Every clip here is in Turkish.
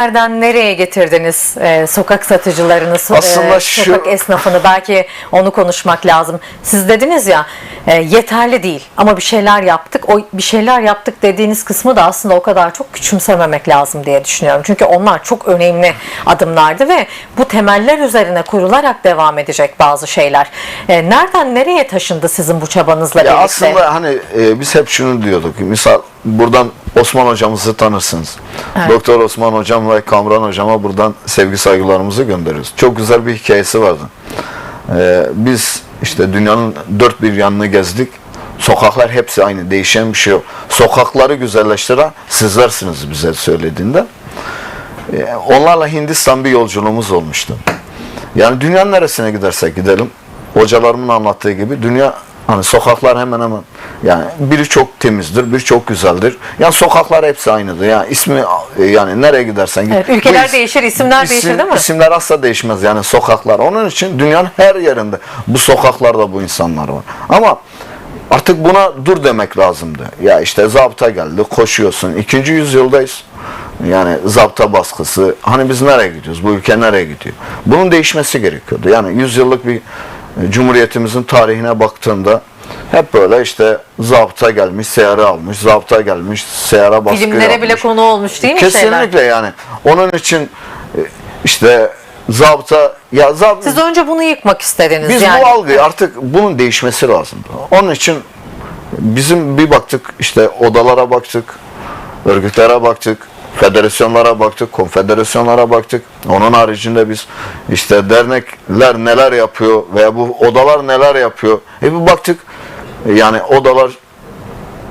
Nereden nereye getirdiniz e, sokak satıcılarını, so- Aslında e, şu- sokak esnafını? Belki onu konuşmak lazım. Siz dediniz ya e, yeterli değil ama bir şeyler yaptık. O bir şeyler yaptık dediğiniz kısmı da aslında o kadar çok küçümsememek lazım diye düşünüyorum. Çünkü onlar çok önemli adımlardı ve bu temeller üzerine kurularak devam edecek bazı şeyler. E, nereden nereye taşındı sizin bu çabanızla Ya birlikte? aslında hani e, biz hep şunu diyorduk. Misal buradan Osman hocamızı tanırsınız. Doktor Osman hocam ve Kamran hocama buradan sevgi saygılarımızı gönderiyoruz. Çok güzel bir hikayesi vardı. E, biz işte dünyanın dört bir yanını gezdik. Sokaklar hepsi aynı. Değişen bir şey yok. Sokakları güzelleştiren sizlersiniz bize söylediğinde. E, onlarla Hindistan bir yolculuğumuz olmuştu. Yani dünyanın neresine gidersek gidelim hocalarımın anlattığı gibi dünya hani sokaklar hemen hemen yani biri çok temizdir, biri çok güzeldir. Yani sokaklar hepsi aynıdır. Yani ismi yani nereye gidersen git. Evet, ülkeler is- değişir, isimler değişir değil mi? İsimler asla değişmez yani sokaklar. Onun için dünyanın her yerinde bu sokaklarda bu insanlar var. Ama artık buna dur demek lazımdı. Ya işte zabıta geldi, koşuyorsun. İkinci yüzyıldayız. Yani zapta baskısı. Hani biz nereye gidiyoruz? Bu ülke nereye gidiyor? Bunun değişmesi gerekiyordu. Yani yüzyıllık bir cumhuriyetimizin tarihine baktığında hep böyle işte zabıta gelmiş, seyara almış, zabıta gelmiş, seyara baskı Filmlere bile yapmış. konu olmuş değil mi şeyler? Kesinlikle yani. Onun için e, işte zabıta ya zab Siz önce bunu yıkmak istediniz biz yani. bu algıyı artık bunun değişmesi lazım. Onun için bizim bir baktık işte odalara baktık, örgütlere baktık, federasyonlara baktık, konfederasyonlara baktık. Onun haricinde biz işte dernekler neler yapıyor veya bu odalar neler yapıyor. E bir baktık yani odalar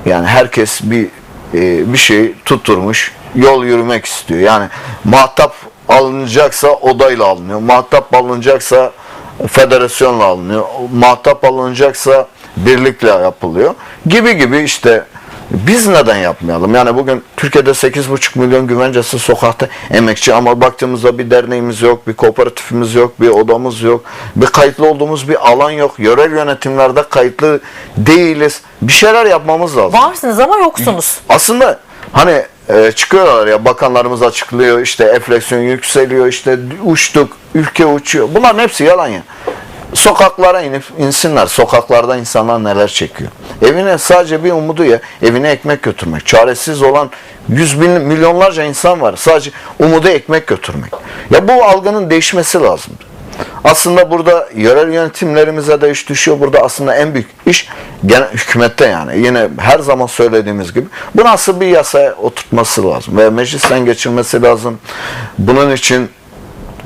yani herkes bir e, bir şey tutturmuş, yol yürümek istiyor. Yani muhatap alınacaksa odayla alınıyor. Muhatap alınacaksa federasyonla alınıyor. Muhatap alınacaksa birlikle yapılıyor. Gibi gibi işte biz neden yapmayalım? Yani bugün Türkiye'de 8,5 milyon güvencesi sokakta emekçi ama baktığımızda bir derneğimiz yok, bir kooperatifimiz yok, bir odamız yok, bir kayıtlı olduğumuz bir alan yok. Yerel yönetimlerde kayıtlı değiliz. Bir şeyler yapmamız lazım. Varsınız ama yoksunuz. Aslında hani e, çıkıyorlar ya bakanlarımız açıklıyor işte enflasyon yükseliyor işte uçtuk ülke uçuyor. Bunların hepsi yalan ya. Sokaklara inip insinler. Sokaklarda insanlar neler çekiyor. Evine sadece bir umudu ya evine ekmek götürmek. Çaresiz olan yüz bin milyonlarca insan var. Sadece umudu ekmek götürmek. Ya bu algının değişmesi lazım. Aslında burada yerel yönetimlerimize de iş düşüyor. Burada aslında en büyük iş gene hükümette yani. Yine her zaman söylediğimiz gibi bu nasıl bir yasaya oturtması lazım ve meclisten geçirmesi lazım. Bunun için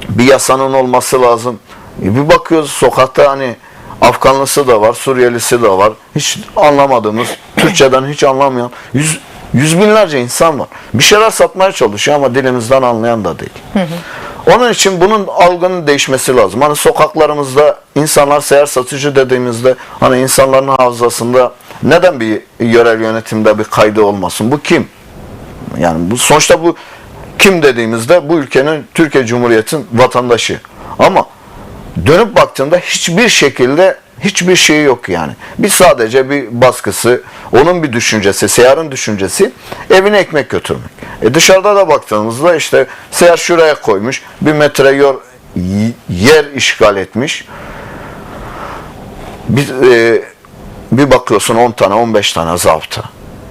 bir yasanın olması lazım. E bir bakıyoruz sokakta hani Afganlısı da var, Suriyelisi de var. Hiç anlamadığımız, Türkçeden hiç anlamayan yüz, yüz binlerce insan var. Bir şeyler satmaya çalışıyor ama dilimizden anlayan da değil. Onun için bunun algının değişmesi lazım. Hani sokaklarımızda insanlar seyahat satıcı dediğimizde hani insanların hafızasında neden bir yerel yönetimde bir kaydı olmasın? Bu kim? Yani bu sonuçta bu kim dediğimizde bu ülkenin Türkiye Cumhuriyeti'nin vatandaşı. Ama dönüp baktığında hiçbir şekilde hiçbir şey yok yani. Bir sadece bir baskısı, onun bir düşüncesi, seyyarın düşüncesi evine ekmek götürmek. E dışarıda da baktığımızda işte seyyar şuraya koymuş, bir metre yor, yer işgal etmiş. Bir, e, bir bakıyorsun 10 tane 15 tane zabıta.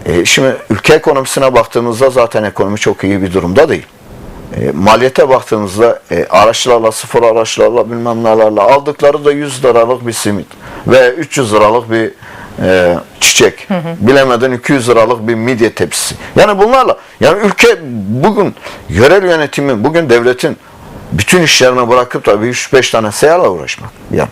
E, şimdi ülke ekonomisine baktığımızda zaten ekonomi çok iyi bir durumda değil. E, maliyete baktığımızda e, araçlarla, sıfır araçlarla bilmem nelerle aldıkları da 100 liralık bir simit ve 300 liralık bir e, çiçek. Bilemeden 200 liralık bir midye tepsisi. Yani bunlarla yani ülke bugün yerel yönetimin, bugün devletin bütün işlerini bırakıp da bir 3-5 tane seyahatla uğraşmak. Yani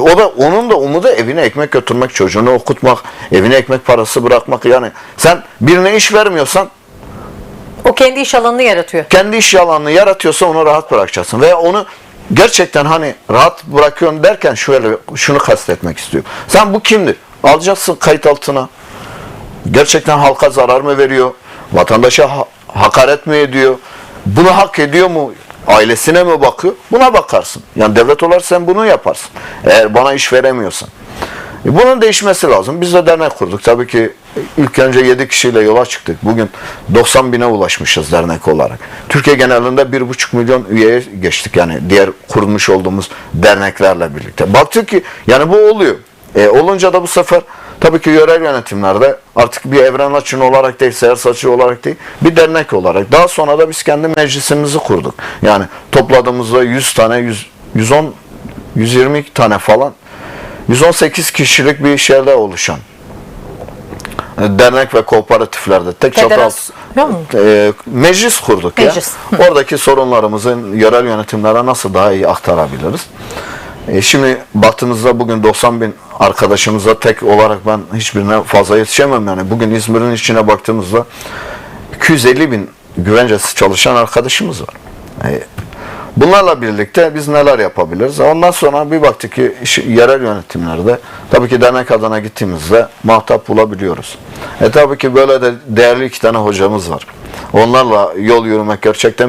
o da onun da umudu evine ekmek götürmek, çocuğunu okutmak, evine ekmek parası bırakmak. Yani sen birine iş vermiyorsan O kendi iş alanını yaratıyor. kendi iş alanını yaratıyorsa onu rahat bırakacaksın. Ve onu gerçekten hani rahat bırakıyorum derken şöyle şunu kastetmek istiyorum. Sen bu kimdir? Alacaksın kayıt altına. Gerçekten halka zarar mı veriyor? Vatandaşa ha- hakaret mi ediyor? Bunu hak ediyor mu? Ailesine mi bakıyor? Buna bakarsın. Yani devlet olarak sen bunu yaparsın. Eğer bana iş veremiyorsan. E bunun değişmesi lazım. Biz de dernek kurduk. Tabii ki ilk önce 7 kişiyle yola çıktık. Bugün 90 bine ulaşmışız dernek olarak. Türkiye genelinde 1,5 milyon üyeye geçtik yani diğer kurmuş olduğumuz derneklerle birlikte. Baktık ki yani bu oluyor. E, olunca da bu sefer tabii ki yerel yönetimlerde artık bir evren açın olarak değil, seyahat saçı olarak değil, bir dernek olarak. Daha sonra da biz kendi meclisimizi kurduk. Yani topladığımızda 100 tane, 100, 110, 120 tane falan 118 kişilik bir şeyde oluşan dernek ve kooperatiflerde tek Federasyon mu? e, meclis kurduk Meclis. ya. Oradaki sorunlarımızı yerel yönetimlere nasıl daha iyi aktarabiliriz? E, şimdi baktığımızda bugün 90 bin arkadaşımıza tek olarak ben hiçbirine fazla yetişemem yani. Bugün İzmir'in içine baktığımızda 250 bin güvencesi çalışan arkadaşımız var. E, Bunlarla birlikte biz neler yapabiliriz? Ondan sonra bir baktık ki yerel yönetimlerde tabii ki dernek adına gittiğimizde muhatap bulabiliyoruz. E tabii ki böyle de değerli iki tane hocamız var. Onlarla yol yürümek gerçekten